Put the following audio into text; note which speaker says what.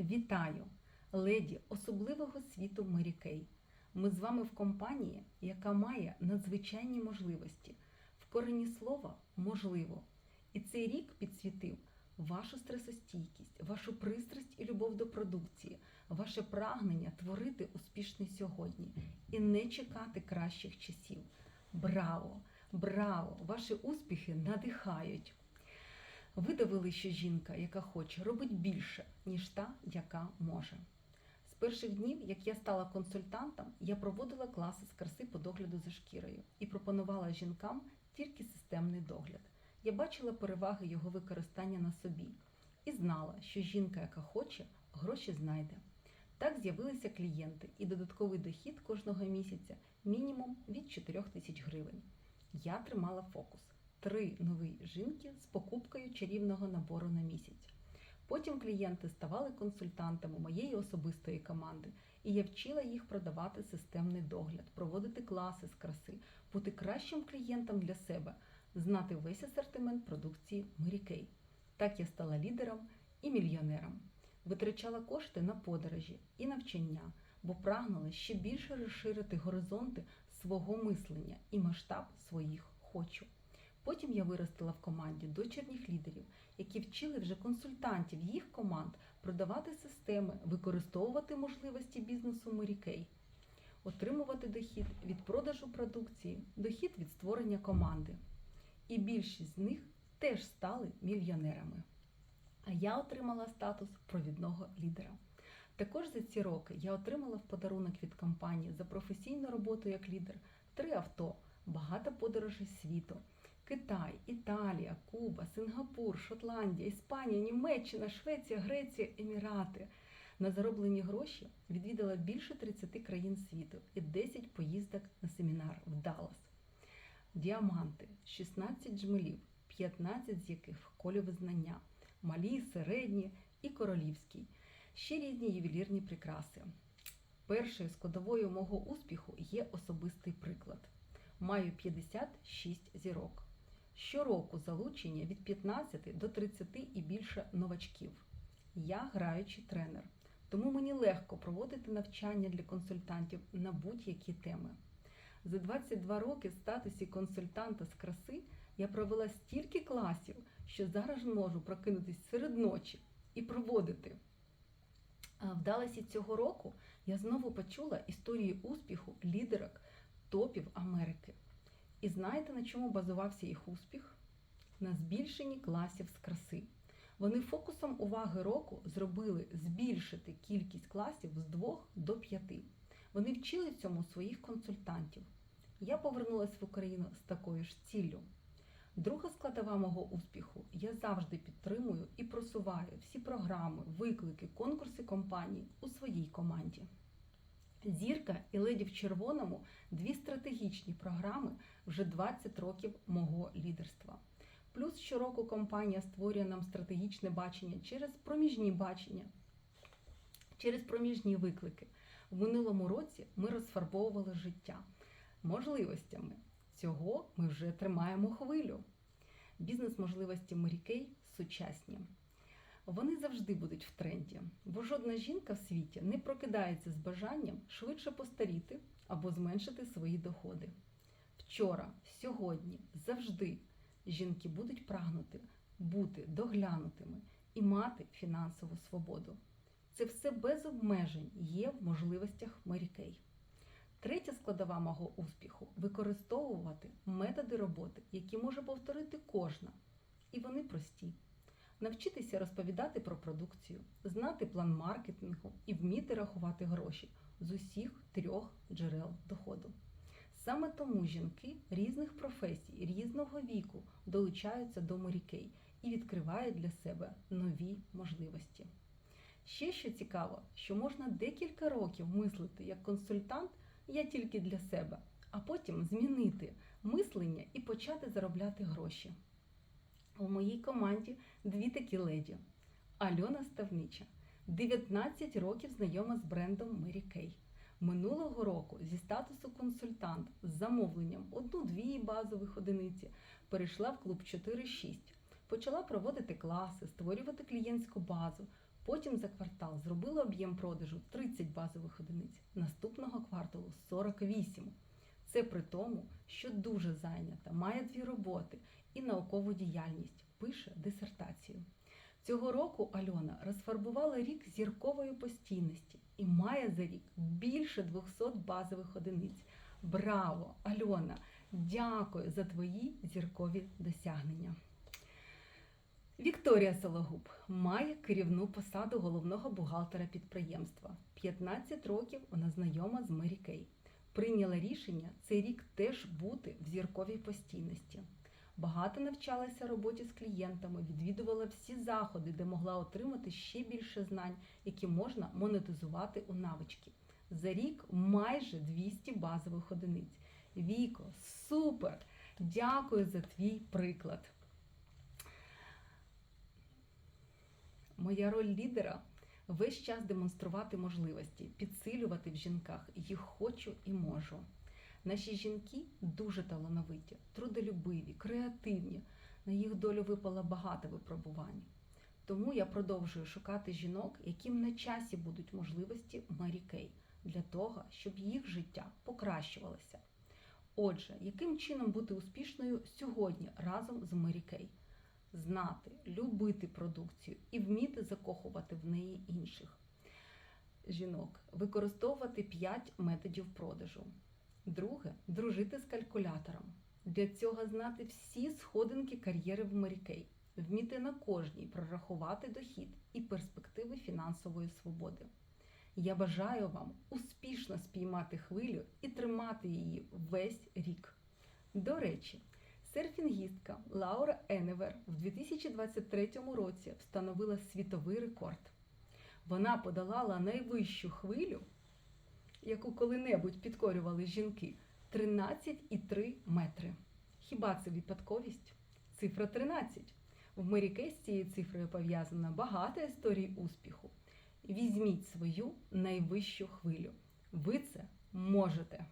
Speaker 1: Вітаю, леді особливого світу Мері Кей. Ми з вами в компанії, яка має надзвичайні можливості. В корені слова можливо. І цей рік підсвітив вашу стресостійкість, вашу пристрасть і любов до продукції, ваше прагнення творити успішне сьогодні і не чекати кращих часів. Браво! Браво! Ваші успіхи надихають. Ви довели, що жінка, яка хоче, робить більше, ніж та, яка може. З перших днів, як я стала консультантом, я проводила класи з краси по догляду за шкірою і пропонувала жінкам тільки системний догляд. Я бачила переваги його використання на собі і знала, що жінка, яка хоче, гроші знайде. Так з'явилися клієнти і додатковий дохід кожного місяця мінімум від 4 тисяч гривень. Я тримала фокус три нові жінки з покупкою чарівного набору на місяць. Потім клієнти ставали консультантами моєї особистої команди, і я вчила їх продавати системний догляд, проводити класи з краси, бути кращим клієнтом для себе, знати весь асортимент продукції Mary Так я стала лідером і мільйонером. Витрачала кошти на подорожі і навчання, бо прагнула ще більше розширити горизонти свого мислення і масштаб своїх хочу. Потім я виростила в команді дочірніх лідерів, які вчили вже консультантів їх команд продавати системи, використовувати можливості бізнесу Kay, отримувати дохід від продажу продукції, дохід від створення команди. І більшість з них теж стали мільйонерами. А я отримала статус провідного лідера. Також за ці роки я отримала в подарунок від компанії за професійну роботу як лідер три авто, багато подорожей світу. Китай, Італія, Куба, Сингапур, Шотландія, Іспанія, Німеччина, Швеція, Греція, Емірати. На зароблені гроші відвідала більше 30 країн світу і 10 поїздок на семінар в Даллас. Діаманти, 16 джмелів, 15 з яких в колі визнання, малі, середні і королівський. Ще різні ювелірні прикраси. Першою складовою мого успіху є особистий приклад. Маю 56 зірок. Щороку залучення від 15 до 30 і більше новачків. Я граючий тренер, тому мені легко проводити навчання для консультантів на будь-які теми. За 22 роки в статусі консультанта з краси я провела стільки класів, що зараз можу прокинутися серед ночі і проводити. А В Даласі цього року я знову почула історії успіху лідерок топів Америки. І знаєте, на чому базувався їх успіх? На збільшенні класів з краси. Вони фокусом уваги року зробили збільшити кількість класів з двох до п'яти. Вони вчили цьому своїх консультантів. Я повернулася в Україну з такою ж ціллю. Друга складова мого успіху я завжди підтримую і просуваю всі програми, виклики, конкурси компаній у своїй команді. Зірка і леді в червоному дві стратегічні програми вже 20 років мого лідерства. Плюс щороку компанія створює нам стратегічне бачення через проміжні бачення, через проміжні виклики. В минулому році ми розфарбовували життя можливостями. Цього ми вже тримаємо хвилю. Бізнес-можливості Kay сучасні. Вони завжди будуть в тренді, бо жодна жінка в світі не прокидається з бажанням швидше постаріти або зменшити свої доходи. Вчора, сьогодні, завжди жінки будуть прагнути бути доглянутими і мати фінансову свободу. Це все без обмежень є в можливостях Kay. Третя складова мого успіху використовувати методи роботи, які може повторити кожна. І вони прості. Навчитися розповідати про продукцію, знати план маркетингу і вміти рахувати гроші з усіх трьох джерел доходу. Саме тому жінки різних професій, різного віку долучаються до Морікей і відкривають для себе нові можливості. Ще що цікаво, що можна декілька років мислити як консультант я тільки для себе, а потім змінити мислення і почати заробляти гроші. У моїй команді дві такі леді. Альона Ставнича, 19 років знайома з брендом Mary Kay. Минулого року зі статусу консультант з замовленням одну-дві базових одиниці перейшла в клуб 4-6. Почала проводити класи, створювати клієнтську базу, Потім за квартал зробила об'єм продажу 30 базових одиниць, наступного кварталу 48. Це при тому, що дуже зайнята, має дві роботи і наукову діяльність, пише дисертацію. Цього року Альона розфарбувала рік зіркової постійності і має за рік більше 200 базових одиниць. Браво, Альона! Дякую за твої зіркові досягнення. Вікторія Сологуб має керівну посаду головного бухгалтера підприємства. 15 років вона знайома з Мері Кей. Прийняла рішення цей рік теж бути в зірковій постійності. Багато навчалася роботі з клієнтами, відвідувала всі заходи, де могла отримати ще більше знань, які можна монетизувати у навички. За рік майже 200 базових одиниць. Віко, супер! Дякую за твій приклад. Моя роль лідера весь час демонструвати можливості, підсилювати в жінках їх хочу і можу. Наші жінки дуже талановиті, трудолюбиві, креативні. На їх долю випало багато випробувань. Тому я продовжую шукати жінок, яким на часі будуть можливості Мері Кей, для того, щоб їх життя покращувалося. Отже, яким чином бути успішною сьогодні разом з Мері Кей? Знати, любити продукцію і вміти закохувати в неї інших жінок, використовувати 5 методів продажу. Друге дружити з калькулятором. Для цього знати всі сходинки кар'єри в Марікей, вміти на кожній прорахувати дохід і перспективи фінансової свободи. Я бажаю вам успішно спіймати хвилю і тримати її весь рік. До речі, серфінгістка Лаура Еневер в 2023 році встановила світовий рекорд. Вона подолала найвищу хвилю яку коли-небудь підкорювали жінки, 13,3 метри. Хіба це випадковість? Цифра 13. В Меріке з цією цифрою пов'язано багато історій успіху. Візьміть свою найвищу хвилю. Ви це можете.